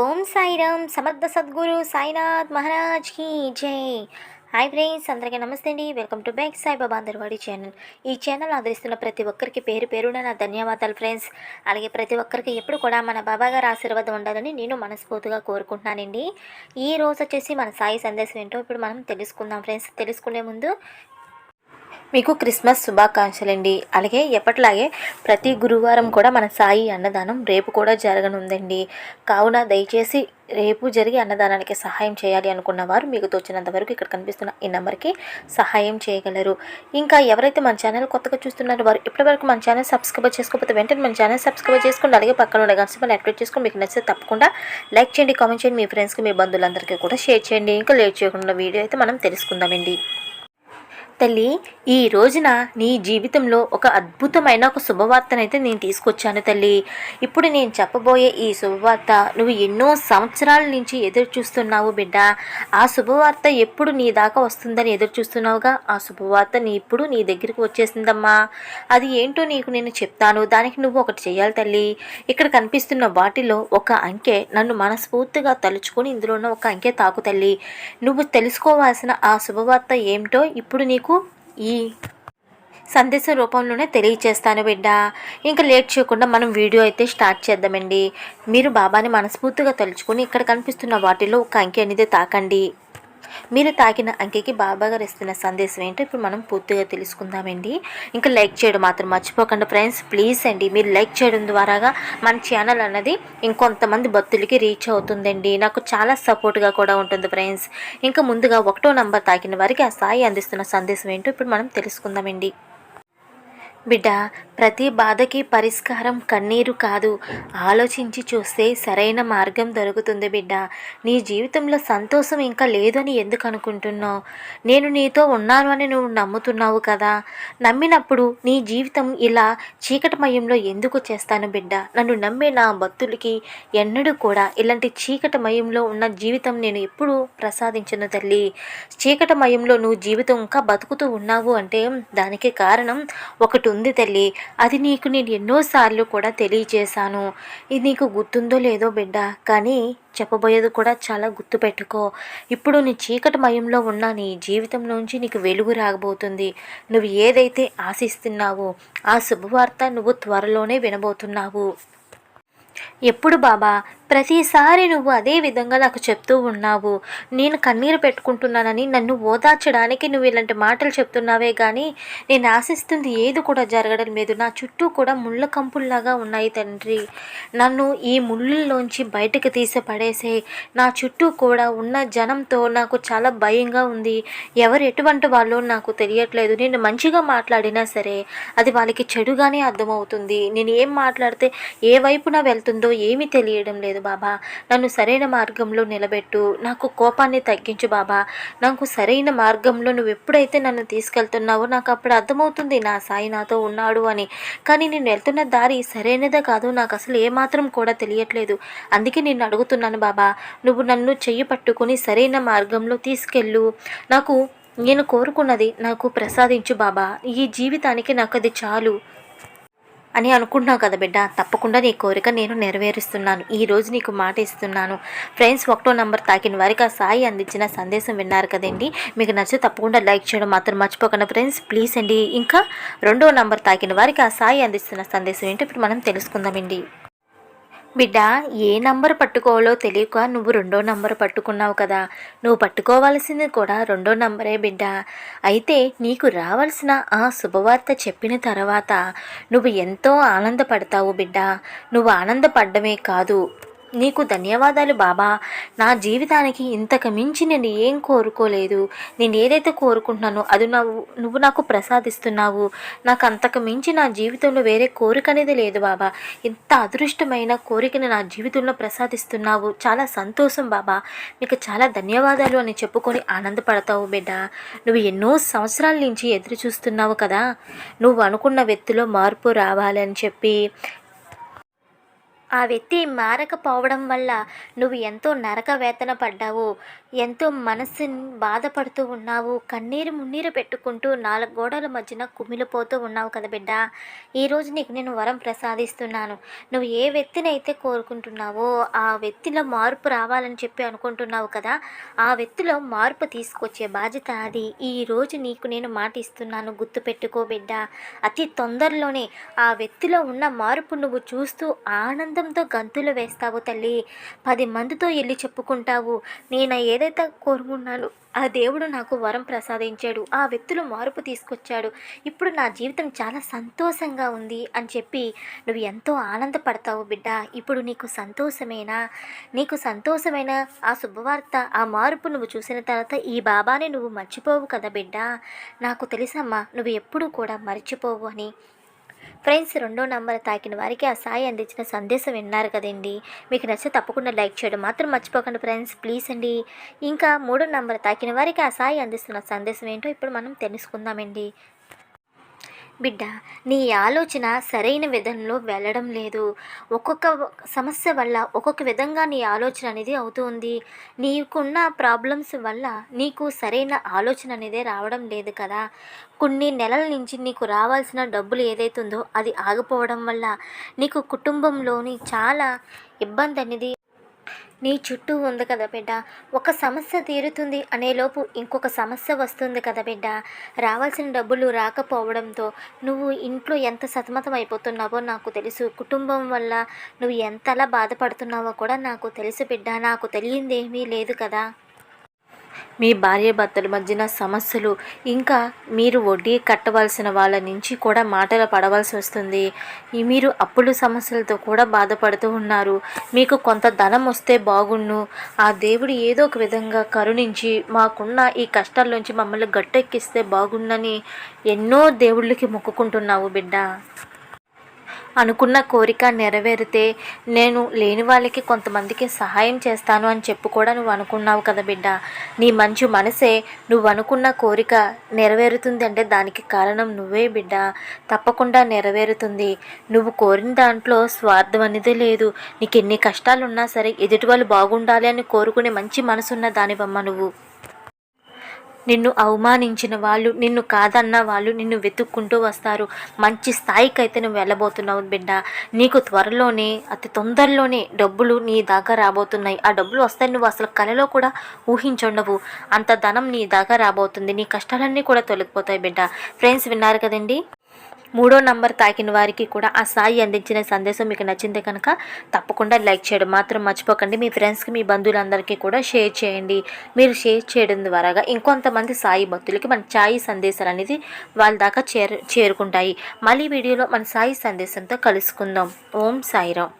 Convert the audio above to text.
ఓం సాయిరామ్ సమర్థ సద్గురు సాయినాథ్ మహారాజ్కి జై. Hi friends అందరికీ నమస్తే అండి. వెల్కమ్ టు బ్యాక్ సాయిబాబా అందరివాడి ఛానల్. ఈ ఛానల్ ఆదరిస్తున్న ప్రతి ఒక్కరికి పేరు పేరున నా ధన్యవాదాలు ఫ్రెండ్స్. అలాగే ప్రతి ఒక్కరికి ఎప్పుడు కూడా మన బాబా గారు ఆశీర్వాదం ఉండాలని నేను మనస్ఫూర్తిగా కోరుకుంటున్నానండి. ఈ రోజు వచ్చేసి మన సాయి సందేశం ఏంటో ఇప్పుడు మనం తెలుసుకుందాం ఫ్రెండ్స్. తెలుసుకునే ముందు మీకు క్రిస్మస్ శుభాకాంక్షలండి. అలాగే ఎప్పటిలాగే ప్రతి గురువారం కూడా మన సాయి అన్నదానం రేపు కూడా జరగనుందండి. కావున దయచేసి రేపు జరిగే అన్నదానానికి సహాయం చేయాలి అనుకున్న వారు మీకు తోచినంత వరకు ఇక్కడ కనిపిస్తున్న ఈ నెంబర్కి సహాయం చేయగలరు. ఇంకా ఎవరైతే మన ఛానల్ కొత్తగా చూస్తున్నారో వారు ఇప్పటివరకు మన ఛానల్ సబ్స్క్రైబ్ చేసుకోకపోతే వెంటనే మన ఛానల్ సబ్స్క్రైబ్ చేసుకోండి అలాగే పక్కన ఉన్న గంట యాక్టివేట్ చేసుకుని మీకు నచ్చితే తప్పకుండా లైక్ చేయండి కామెంట్ చేయండి మీ ఫ్రెండ్స్కి మీ బంధువులందరికీ కూడా షేర్ చేయండి. ఇంకా లేట్ చేయకుండా వీడియో అయితే మనం తెలుసుకుందామండి. తల్లి ఈ రోజున నీ జీవితంలో ఒక అద్భుతమైన ఒక శుభవార్తనైతే నేను తీసుకొచ్చాను తల్లి. ఇప్పుడు నేను చెప్పబోయే ఈ శుభవార్త నువ్వు ఎన్నో సంవత్సరాల నుంచి ఎదురు చూస్తున్నావు బిడ్డ. ఆ శుభవార్త ఎప్పుడు నీ దాకా వస్తుందని ఎదురు చూస్తున్నావుగా ఆ శుభవార్త నీ ఇప్పుడు నీ దగ్గరికి వచ్చేసిందమ్మా. అది ఏంటో నీకు నేను చెప్తాను. దానికి నువ్వు ఒకటి చేయాలి తల్లి. ఇక్కడ కనిపిస్తున్న వాటిలో ఒక అంకె నన్ను మనస్ఫూర్తిగా తలుచుకొని ఇందులో ఉన్న ఒక అంకె తాకు తల్లి. నువ్వు తెలుసుకోవాల్సిన ఆ శుభవార్త ఏమిటో ఇప్పుడు నీకు ఈ సందేశం రూపంలోనే తెలియచేస్తాను బిడ్డ. ఇంకా లేట్ చేయకుండా మనం వీడియో అయితే స్టార్ట్ చేద్దామండి. మీరు బాబాని మనస్ఫూర్తిగా తలుచుకొని ఇక్కడ కనిపిస్తున్న వాటిలో ఒక అంకె అనేది తాకండి. మీరు తాకిన అంకెకి బాబాగారు ఇస్తున్న సందేశం ఏంటో ఇప్పుడు మనం పూర్తిగా తెలుసుకుందామండి. ఇంకా లైక్ చేయడం మాత్రం మర్చిపోకండి ఫ్రెండ్స్. ప్లీజ్ అండి మీరు లైక్ చేయడం ద్వారాగా మన ఛానల్ అన్నది ఇంకొంతమంది భక్తులకి రీచ్ అవుతుందండి. నాకు చాలా సపోర్ట్గా కూడా ఉంటుంది ఫ్రెండ్స్. ఇంకా ముందుగా ఒకటో నంబర్ తాకిన వారికి ఆ సాయి అందిస్తున్న సందేశం ఏంటో ఇప్పుడు మనం తెలుసుకుందామండి. బిడ్డ ప్రతి బాధకి పరిష్కారం కన్నీరు కాదు. ఆలోచించి చూస్తే సరైన మార్గం దొరుకుతుంది బిడ్డ. నీ జీవితంలో సంతోషం ఇంకా లేదని ఎందుకు అనుకుంటున్నావు? నేను నీతో ఉన్నాను అని నువ్వు నమ్ముతున్నావు కదా. నమ్మినప్పుడు నీ జీవితం ఇలా చీకటమయంలో ఎందుకు చేస్తాను బిడ్డ? నన్ను నమ్మే నా భక్తులకి ఎన్నడూ కూడా ఇలాంటి చీకటమయంలో ఉన్న జీవితం నేను ఎప్పుడు ప్రసాదించను తల్లి. చీకటమయంలో నువ్వు జీవితం ఇంకా బతుకుతూ ఉన్నావు అంటే దానికి కారణం ఒకటి ఉంది తల్లి. అది నీకు నేను ఎన్నోసార్లు కూడా తెలియజేశాను. ఇది నీకు గుర్తుందో లేదో బిడ్డ కానీ చెప్పబోయేది కూడా చాలా గుర్తుపెట్టుకో ఇప్పుడు నీ చీకటి మయంలో ఉన్న నీ జీవితంలోంచి నీకు వెలుగు రాగబోతుంది నువ్వు ఏదైతే ఆశిస్తున్నావో ఆ శుభవార్త నువ్వు త్వరలోనే వినబోతున్నావు. ఎప్పుడు బాబా ప్రతిసారి నువ్వు అదే విధంగా నాకు చెప్తూ ఉన్నావు. నేను కన్నీరు పెట్టుకుంటున్నానని నన్ను ఓదార్చడానికి నువ్వు ఇలాంటి మాటలు చెప్తున్నావే కానీ నేను ఆశిస్తుంది ఏది కూడా జరగడం లేదు. నా చుట్టూ కూడా ముళ్ళ కంపుల్లాగా ఉన్నాయి తండ్రి. నన్ను ఈ ముళ్ళల్లోంచి బయటకు తీసి పడేసే నా చుట్టూ కూడా ఉన్న జనంతో నాకు చాలా భయంగా ఉంది. ఎవరు ఎటువంటి వాళ్ళు నాకు తెలియట్లేదు. నేను మంచిగా మాట్లాడినా సరే అది వాళ్ళకి చెడుగానే అర్థమవుతుంది. నేను ఏం మాట్లాడితే ఏ వైపున వెళ్తుందో ఏమీ తెలియడం లేదు. బాబా. నన్ను సరైన మార్గంలో నిలబెట్టు. నాకు కోపాన్ని తగ్గించు బాబా. నాకు సరైన మార్గంలో నువ్వు ఎప్పుడైతే నన్ను తీసుకెళ్తున్నావో నాకు అప్పుడు అర్థమవుతుంది నా సాయి నాతో ఉన్నాడు అని. కానీ నేను వెళ్తున్న దారి సరైనదే కాదు. నాకు అసలు ఏమాత్రం కూడా తెలియట్లేదు. అందుకే నిన్ను అడుగుతున్నాను బాబా. నువ్వు నన్ను చెయ్యి పట్టుకుని సరైన మార్గంలో తీసుకెళ్ళు. నాకు నేను కోరుకున్నది నాకు ప్రసాదించు బాబా. ఈ జీవితానికి నాకు అది చాలు. అని అనుకుంటున్నావు కదా బిడ్డ. తప్పకుండా నీ కోరిక నేను నెరవేరుస్తున్నాను. ఈ రోజు నీకు మాట ఇస్తున్నాను. ఫ్రెండ్స్ ఒకటో నంబర్ తాకిన వారికి ఆ సాయి అందించిన సందేశం విన్నారు కదండి. మీకు నచ్చితే తప్పకుండా లైక్ చేయడం మాత్రం మర్చిపోకండి. ఫ్రెండ్స్ ప్లీజ్ అండి. ఇంకా రెండో నంబర్ తాకిన వారికి ఆ సాయి అందిస్తున్న సందేశం ఏంటో ఇప్పుడు మనం తెలుసుకుందామండి. బిడ్డ ఏ నంబర్ పట్టుకోవాలో తెలియక నువ్వు రెండో నంబర్ పట్టుకున్నావు కదా. నువ్వు పట్టుకోవాల్సింది కూడా రెండో నంబరే బిడ్డ. అయితే నీకు రావాల్సిన ఆ శుభవార్త చెప్పిన తర్వాత నువ్వు ఎంతో ఆనందపడతావు బిడ్డ. నువ్వు ఆనందపడ్డమే కాదు. నీకు ధన్యవాదాలు బాబా. నా జీవితానికి ఇంతకు మించి నేను ఏం కోరుకోలేదు. నేను ఏదైతే కోరుకుంటున్నానో అది నువ్వు నువ్వు నాకు ప్రసాదిస్తున్నావు. నాకు అంతకు మించి నా జీవితంలో వేరే కోరిక అనేది లేదు బాబా. ఇంత అదృష్టమైన కోరికను నా జీవితంలో ప్రసాదిస్తున్నావు. చాలా సంతోషం బాబా. మీకు చాలా ధన్యవాదాలు అని చెప్పుకొని ఆనందపడతావు బిడ్డ. నువ్వు ఎన్నో సంవత్సరాల నుంచి ఎదురు చూస్తున్నావు కదా. నువ్వు అనుకున్న వ్యక్తిలో మార్పు రావాలని చెప్పి ఆ వ్యక్తి మారకపోవడం వల్ల నువ్వు ఎంతో నరక వేతన పడ్డావు ఎంతో మనసు బాధపడుతూ ఉన్నావు కన్నీరు మున్నీరు పెట్టుకుంటూ నాలుగు గోడల మధ్యన కుమిలిపోతూ ఉన్నావు కదా బిడ్డ. ఈరోజు నీకు నేను వరం ప్రసాదిస్తున్నాను. నువ్వు ఏ వ్యక్తిని అయితే కోరుకుంటున్నావో ఆ వ్యక్తిలో మార్పు రావాలని చెప్పి అనుకుంటున్నావు కదా ఆ వ్యక్తిలో మార్పు తీసుకొచ్చే బాధ్యత అది. ఈరోజు నీకు నేను మాట ఇస్తున్నాను గుర్తుపెట్టుకో బిడ్డ. అతి తొందరలోనే ఆ వ్యక్తిలో ఉన్న మార్పు నువ్వు చూస్తూ ఆనందం ఆనందంతో గంతులు వేస్తావు తల్లి. పది మందితో వెళ్ళి చెప్పుకుంటావు. నేను ఏదైతే కోరుకున్నాను ఆ దేవుడు నాకు వరం ప్రసాదించాడు. ఆ వ్యక్తులు మార్పు తీసుకొచ్చాడు. ఇప్పుడు నా జీవితం చాలా సంతోషంగా ఉంది అని చెప్పి నువ్వు ఎంతో ఆనందపడతావు బిడ్డ. ఇప్పుడు నీకు సంతోషమేనా? నీకు సంతోషమైన ఆ శుభవార్త ఆ మార్పు నువ్వు చూసిన తర్వాత ఈ బాబాని నువ్వు మర్చిపోవు కదా బిడ్డ. నాకు తెలుసమ్మా నువ్వు ఎప్పుడూ కూడా మర్చిపోవు అని. ఫ్రెండ్స్ రెండో నంబర్ తాకిన వారికి ఆ సాయి అందించిన సందేశం విన్నారు కదండి. మీకు నచ్చితే తప్పకుండా లైక్ చేయడం మాత్రం మర్చిపోకండి ఫ్రెండ్స్. ప్లీజ్ అండి. ఇంకా మూడో నంబర్ తాకిన వారికి ఆ సాయి అందిస్తున్న సందేశం ఏంటో ఇప్పుడు మనం తెలుసుకుందామండి. బిడ్డ నీ ఆలోచన సరైన విధంలో వెళ్ళడం లేదు. ఒక్కొక్క సమస్య వల్ల ఒక్కొక్క విధంగా నీ ఆలోచన అనేది అవుతుంది నీకున్న ప్రాబ్లమ్స్ వల్ల నీకు సరైన ఆలోచన అనేది రావడం లేదు కదా. కొన్ని నెలల నుంచి నీకు రావాల్సిన డబ్బులు ఏదైతుందో అది ఆగిపోవడం వల్ల నీకు కుటుంబంలోని చాలా ఇబ్బంది అనేది నీ చుట్టూ ఉంది కదా బిడ్డ. ఒక సమస్య తీరుతుంది అనేలోపు ఇంకొక సమస్య వస్తుంది కదా బిడ్డ. రావాల్సిన డబ్బులు రాకపోవడంతో నువ్వు ఇంట్లో ఎంత సతమతం అయిపోతున్నావో నాకు తెలుసు. కుటుంబం వల్ల నువ్వు ఎంతలా బాధపడుతున్నావో కూడా నాకు తెలుసు బిడ్డ. నాకు తెలియందేమీ లేదు కదా. మీ భార్యాభర్తల మధ్యన సమస్యలు ఇంకా మీరు వడ్డీ కట్టవలసిన వాళ్ళ నుంచి కూడా మాటలు పడవలసి వస్తుంది. మీరు అప్పుల సమస్యలతో కూడా బాధపడుతూ ఉన్నారు. మీకు కొంత ధనం వస్తే బాగుండు. ఆ దేవుడు ఏదో ఒక విధంగా కరుణించి మాకున్న ఈ కష్టాల్లోంచి మమ్మల్ని గట్టెక్కిస్తే బాగుండని ఎన్నో దేవుళ్ళకి మొక్కుకుంటున్నావు బిడ్డ. అనుకున్న కోరిక నెరవేరితే నేను లేని వాళ్ళకి కొంతమందికి సహాయం చేస్తాను అని చెప్పు కూడా నువ్వు అనుకున్నావు కదా బిడ్డ. నీ మంచి మనసే నువ్వు అనుకున్న కోరిక నెరవేరుతుంది అంటే దానికి కారణం నువ్వే బిడ్డ. తప్పకుండా నెరవేరుతుంది. నువ్వు కోరిన దాంట్లో స్వార్థం అనేది లేదు. నీకు ఎన్ని కష్టాలు ఉన్నా సరే ఎదుటి వాళ్ళు బాగుండాలి అని కోరుకునే మంచి మనసున్న దానివమ్మ నువ్వు. నిన్ను అవమానించిన వాళ్ళు నిన్ను కాదన్న వాళ్ళు నిన్ను వెతుక్కుంటూ వస్తారు. మంచి స్థాయికి అయితే నువ్వు వెళ్ళబోతున్నావు బిడ్డ. నీకు త్వరలోనే అతి తొందరలోనే డబ్బులు నీ దాకా రాబోతున్నాయి. ఆ డబ్బులు వస్తాయి నువ్వు అసలు కలలో కూడా ఊహించుండవు. అంత ధనం నీ దాకా రాబోతుంది. నీ కష్టాలన్నీ కూడా తొలగిపోతాయి బిడ్డ. ఫ్రెండ్స్ విన్నారు కదండి? మూడో నంబర్ తాకిన వారికి కూడా ఆ సాయి అందించిన సందేశం మీకు నచ్చింది కనుక తప్పకుండా లైక్ చేయడం మాత్రం మర్చిపోకండి. మీ ఫ్రెండ్స్కి మీ బంధువులందరికీ కూడా షేర్ చేయండి. మీరు షేర్ చేయడం ద్వారాగా ఇంకొంతమంది సాయి భక్తులకి మన సాయి సందేశాలు అనేది వాళ్ళ దాకా చేరు చేరుకుంటాయి. మళ్ళీ వీడియోలో మన సాయి సందేశంతో కలుసుకుందాం. ఓం సాయిరామ్.